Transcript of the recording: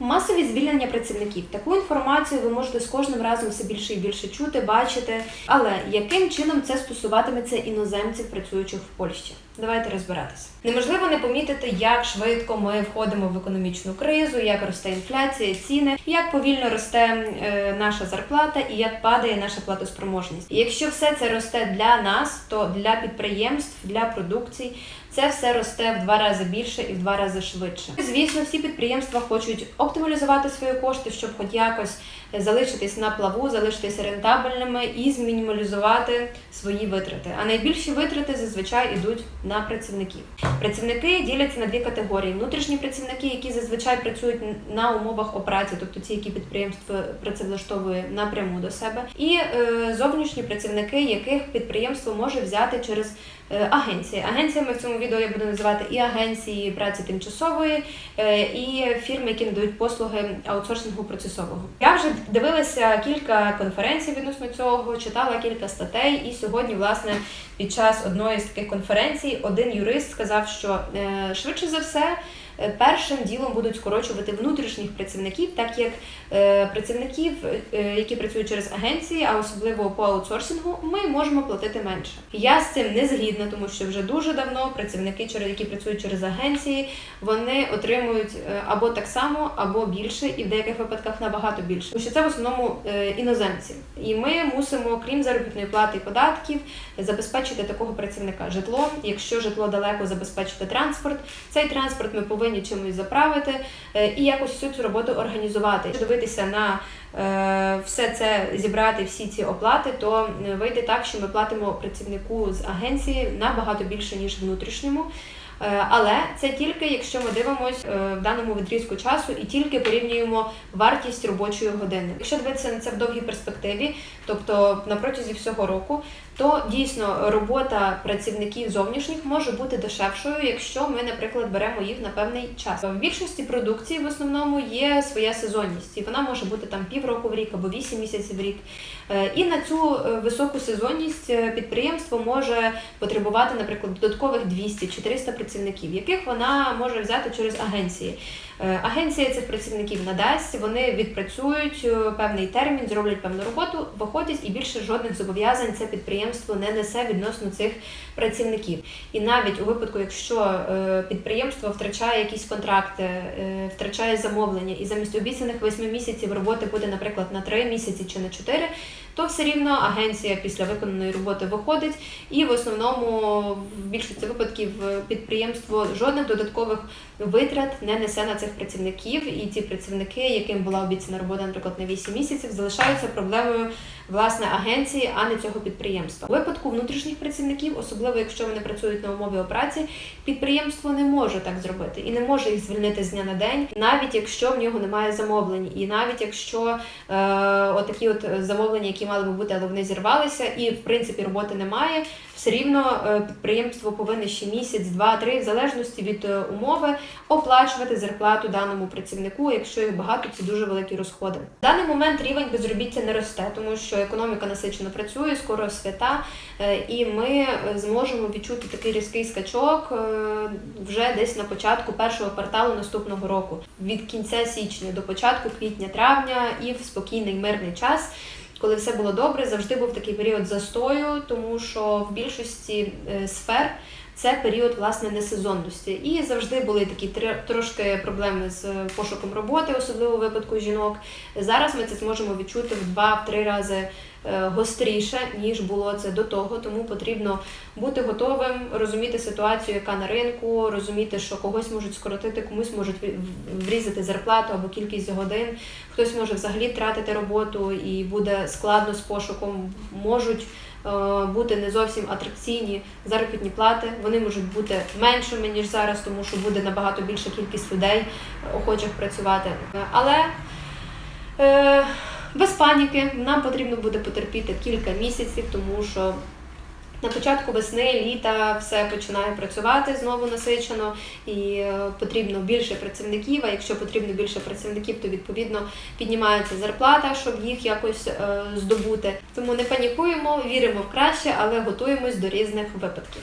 Масові звільнення працівників. Таку інформацію ви можете з кожним разом все більше і більше чути, бачити. Але яким чином це стосуватиметься іноземців, працюючих в Польщі? Давайте розбиратися. Неможливо не помітити, як швидко ми входимо в економічну кризу, як росте інфляція, ціни, як повільно росте е, наша зарплата і як падає наша платоспроможність. І якщо все це росте для нас, то для підприємств, для продукцій це все росте в два рази більше і в два рази швидше. Звісно, всі підприємства хочуть оптималізувати свої кошти, щоб хоч якось залишитись на плаву, залишитися рентабельними і змінімалізувати свої витрати. А найбільші витрати зазвичай йдуть на працівників. Працівники діляться на дві категорії: внутрішні працівники, які зазвичай працюють на умовах операції, тобто ті, які підприємство працевлаштовує напряму до себе, і е, зовнішні працівники, яких підприємство може взяти через агенції. Агенціями в цьому відео я буду називати і агенції праці тимчасової, е, і фірми, які надають послуги аутсорсингу процесового. Я вже дивилася кілька конференцій відносно цього, читала кілька статей, і сьогодні, власне, під час одної з таких конференцій один юрист сказав, що е, швидше за все. Е, Першим ділом будуть скорочувати внутрішніх працівників, так як е, працівників, е, які працюють через агенції, а особливо по аутсорсингу, ми можемо платити менше. Я з цим не згідна, тому що вже дуже давно працівники, які працюють через агенції, вони отримують або так само, або більше, і в деяких випадках набагато більше. Тому що це в основному іноземці, і ми мусимо, крім заробітної плати і податків, забезпечити такого працівника житлом. Якщо житло далеко, забезпечити транспорт. Цей транспорт ми повинні чимось заправити е, і якось всю цю роботу організувати. Якщо дивитися на е, все це зібрати, всі ці оплати, то е, вийде так, що ми платимо працівнику з агенції набагато більше ніж внутрішньому. Е, Але це тільки якщо ми дивимося в даному відрізку часу і тільки порівнюємо вартість робочої години. Якщо дивитися на це в довгій перспективі, тобто на протязі всього року, то дійсно робота працівників зовнішніх може бути дешевшою, якщо ми, наприклад, беремо їх на певний час. В більшості продукції в основному є своя сезонність, і вона може бути там півроку в рік або 8 місяців в рік. Е, І на цю е, високу сезонність е, підприємство може потребувати, наприклад, додаткових 200-400 працівників, яких вона може взяти через агенції. Е, Агенція цих працівників надасть, вони відпрацюють е, певний термін, зроблять певну роботу, виходять і більше жодних зобов'язань це підприємство не несе відносно цих працівників. І навіть у випадку, якщо е, підприємство втрачає якісь контракти, втрачає замовлення, і замість обіцяних 8 місяців роботи буде, наприклад, на 3 місяці чи на 4, то все рівно агенція після виконаної роботи виходить, і в основному в більшості випадків е, підприємство жодних додаткових витрат не несе на цих працівників, і ті працівники, яким була обіцяна робота, наприклад, на 8 місяців, залишаються проблемою власне агенції, а не цього підприємства. У випадку внутрішніх працівників, особливо якщо вони працюють на умові операції, підприємство не може так зробити і не може їх звільнити з дня на день, навіть якщо в нього немає замовлень, і навіть якщо е, отакі от замовлення, які мали би бути, але вони зірвалися, і в принципі роботи немає. Все рівно е, підприємство повинне ще місяць, два, три, в залежності від е, умови, оплачувати зарплату даному працівнику. Якщо їх багато, це дуже великі розходи. В даний момент рівень безробіття не росте, тому що економіка насичено працює, скоро свята, е, і ми е, зможемо відчути такий різкий скачок е, вже десь на початку першого кварталу наступного року, від кінця січня до початку квітня-травня і в спокійний мирний час. Коли все було добре, завжди був такий період застою, тому що в більшості сфер це період власне несезонності. І завжди були такі тр- трошки проблеми з пошуком роботи, особливо у випадку жінок. Зараз ми це зможемо відчути в два-три рази е, гостріше, ніж було це до того. Тому потрібно бути готовим, розуміти ситуацію, яка на ринку, розуміти, що когось можуть скоротити, комусь можуть врізати зарплату або кількість годин. Хтось може взагалі втратити роботу і буде складно з пошуком. Можуть е, бути не зовсім атракційні заробітні плати. Вони можуть бути меншими ніж зараз, тому що буде набагато більша кількість людей, е, охочих працювати. Е, Але е, без паніки нам потрібно буде потерпіти кілька місяців, тому що на початку весни, літа все починає працювати знову насичено, і е, потрібно більше працівників. А якщо потрібно більше працівників, то відповідно піднімається зарплата, щоб їх якось е, здобути. Тому не панікуємо, віримо в краще, але готуємось до різних випадків.